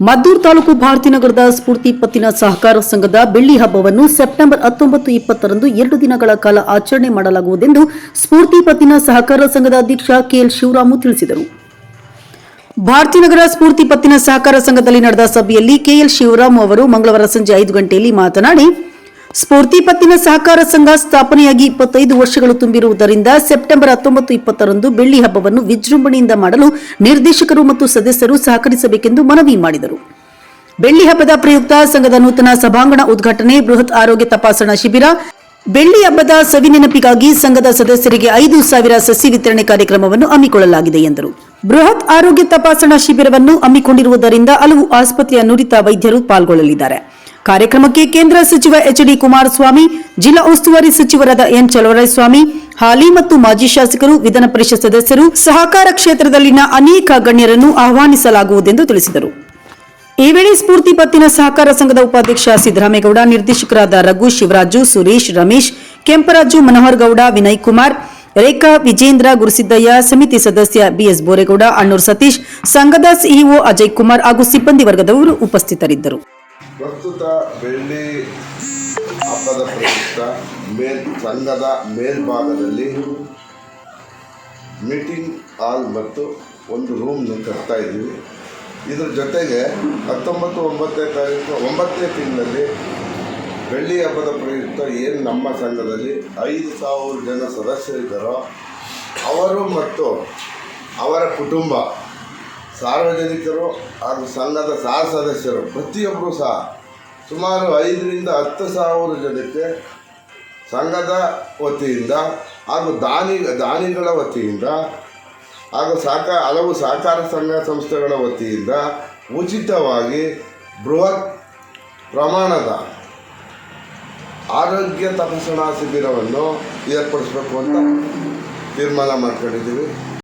ಮದ್ದೂರು ತಾಲೂಕು ಭಾರತೀನಗರದ ಸ್ಫೂರ್ತಿ ಪತ್ತಿನ ಸಹಕಾರ ಸಂಘದ ಬೆಳ್ಳಿ ಹಬ್ಬವನ್ನು ಸೆಪ್ಟೆಂಬರ್ ಹತ್ತೊಂಬತ್ತು ಇಪ್ಪತ್ತರಂದು ಎರಡು ದಿನಗಳ ಕಾಲ ಆಚರಣೆ ಮಾಡಲಾಗುವುದೆಂದು ಸ್ಫೂರ್ತಿ ಪತ್ತಿನ ಸಹಕಾರ ಸಂಘದ ಅಧ್ಯಕ್ಷ ಕೆಎಲ್ ಶಿವರಾಮು ತಿಳಿಸಿದರು. ಭಾರತೀನಗರ ಸ್ಫೂರ್ತಿ ಪತ್ತಿನ ಸಹಕಾರ ಸಂಘದಲ್ಲಿ ನಡೆದ ಸಭೆಯಲ್ಲಿ ಕೆಎಲ್ ಶಿವರಾಮು ಅವರು ಮಂಗಳವಾರ ಸಂಜೆ ಐದು ಗಂಟೆಯಲ್ಲಿ ಮಾತನಾಡಿ ಸ್ಫೂರ್ತಿ ಪತ್ತಿನ ಸಹಕಾರ ಸಂಘ ಸ್ಥಾಪನೆಯಾಗಿ ಇಪ್ಪತ್ತೈದು ವರ್ಷಗಳು ತುಂಬಿರುವುದರಿಂದ ಸೆಪ್ಟೆಂಬರ್ ಹತ್ತೊಂಬತ್ತು ಇಪ್ಪತ್ತರಂದು ಬೆಳ್ಳಿ ಹಬ್ಬವನ್ನು ವಿಜೃಂಭಣೆಯಿಂದ ಮಾಡಲು ನಿರ್ದೇಶಕರು ಮತ್ತು ಸದಸ್ಯರು ಸಹಕರಿಸಬೇಕೆಂದು ಮನವಿ ಮಾಡಿದರು. ಬೆಳ್ಳಿ ಹಬ್ಬದ ಪ್ರಯುಕ್ತ ಸಂಘದ ನೂತನ ಸಭಾಂಗಣ ಉದ್ಘಾಟನೆ, ಬೃಹತ್ ಆರೋಗ್ಯ ತಪಾಸಣಾ ಶಿಬಿರ, ಬೆಳ್ಳಿ ಹಬ್ಬದ ಸವಿನೆನಪಿಗಾಗಿ ಸಂಘದ ಸದಸ್ಯರಿಗೆ ಐದು ಸಾವಿರ ಸಸಿ ವಿತರಣೆ ಕಾರ್ಯಕ್ರಮವನ್ನು ಹಮ್ಮಿಕೊಳ್ಳಲಾಗಿದೆ ಎಂದರು. ಬೃಹತ್ ಆರೋಗ್ಯ ತಪಾಸಣಾ ಶಿಬಿರವನ್ನು ಹಮ್ಮಿಕೊಂಡಿರುವುದರಿಂದ ಹಲವು ಆಸ್ಪತ್ರೆಯ ನುರಿತ ವೈದ್ಯರು ಪಾಲ್ಗೊಳ್ಳಲಿದ್ದಾರೆ. ಕಾರ್ಯಕ್ರಮಕ್ಕೆ ಕೇಂದ್ರ ಸಚಿವ ಎಚ್ ಡಿ ಕುಮಾರಸ್ವಾಮಿ, ಜಿಲ್ಲಾ ಉಸ್ತುವಾರಿ ಸಚಿವರಾದ ಎನ್ ಚಲವರಾಯಸ್ವಾಮಿ, ಹಾಲಿ ಮತ್ತು ಮಾಜಿ ಶಾಸಕರು, ವಿಧಾನ ಪರಿಷತ್ ಸದಸ್ಯರು, ಸಹಕಾರ ಕ್ಷೇತ್ರದಲ್ಲಿನ ಅನೇಕ ಗಣ್ಯರನ್ನು ಆಹ್ವಾನಿಸಲಾಗುವುದೆಂದು ತಿಳಿಸಿದರು. ಈ ವೇಳೆ ಸ್ಫೂರ್ತಿ ಪತ್ತಿನ ಸಹಕಾರ ಸಂಘದ ಉಪಾಧ್ಯಕ್ಷ ಸಿದ್ದರಾಮೇಗೌಡ, ನಿರ್ದೇಶಕರಾದ ರಘು ಶಿವರಾಜು, ಸುರೇಶ್ ರಮೇಶ್, ಕೆಂಪರಾಜು ಮನೋಹರ್ ಗೌಡ ವಿನಯ್ ಕುಮಾರ್, ರೇಖಾ ವಿಜೇಂದ್ರ ಗುರುಸಿದ್ದಯ್ಯ, ಸಮಿತಿ ಸದಸ್ಯ ಬಿಎಸ್ ಬೋರೇಗೌಡ, ಅಣ್ಣೂರ್ ಸತೀಶ್, ಸಂಘದ ಸಿಇಒ ಅಜಯ್ ಕುಮಾರ್ ಹಾಗೂ ಸಿಬ್ಬಂದಿ ವರ್ಗದವರು ಉಪಸ್ಥಿತರಿದ್ದರು. ಪ್ರಸ್ತುತ ಬೆಳ್ಳಿ ಹಬ್ಬದ ಪ್ರಯುಕ್ತ ಮೇಲ್ ಸಂಘದ ಮೇಲ್ಭಾಗದಲ್ಲಿ ಮೀಟಿಂಗ್ ಹಾಲ್ ಮತ್ತು ಒಂದು ರೂಮ್ನ ಕಟ್ತಾ ಇದ್ದೀವಿ. ಇದ್ರ ಜೊತೆಗೆ ಹತ್ತೊಂಬತ್ತು, ಒಂಬತ್ತನೇ ತಾರೀಕು, ಒಂಬತ್ತನೇ ತಿಂಗಳಲ್ಲಿ ಬೆಳ್ಳಿ ಹಬ್ಬದ ಪ್ರಯುಕ್ತ ಏನು ನಮ್ಮ ಸಂಘದಲ್ಲಿ ಐದು ಸಾವಿರ ಜನ ಸದಸ್ಯರಿದ್ದಾರೋ ಅವರು ಮತ್ತು ಅವರ ಕುಟುಂಬ, ಸಾರ್ವಜನಿಕರು ಹಾಗೂ ಸಂಘದ ಸಹ ಸದಸ್ಯರು ಪ್ರತಿಯೊಬ್ಬರೂ ಸಹ ಸುಮಾರು ಐದರಿಂದ ಹತ್ತು ಸಾವಿರ ಜನಕ್ಕೆ ಸಂಘದ ವತಿಯಿಂದ ಹಾಗೂ ದಾನಿ, ದಾನಿಗಳ ವತಿಯಿಂದ ಹಾಗೂ ಸಹಕಾರ ಹಲವು ಸಹಕಾರ ಸಂಘ ಸಂಸ್ಥೆಗಳ ವತಿಯಿಂದ ಉಚಿತವಾಗಿ ಬೃಹತ್ ಪ್ರಮಾಣದ ಆರೋಗ್ಯ ತಪಾಸಣಾ ಶಿಬಿರವನ್ನು ಏರ್ಪಡಿಸಬೇಕು ಅಂತ ತೀರ್ಮಾನ ಮಾಡ್ಕೊಂಡಿದ್ದೀವಿ.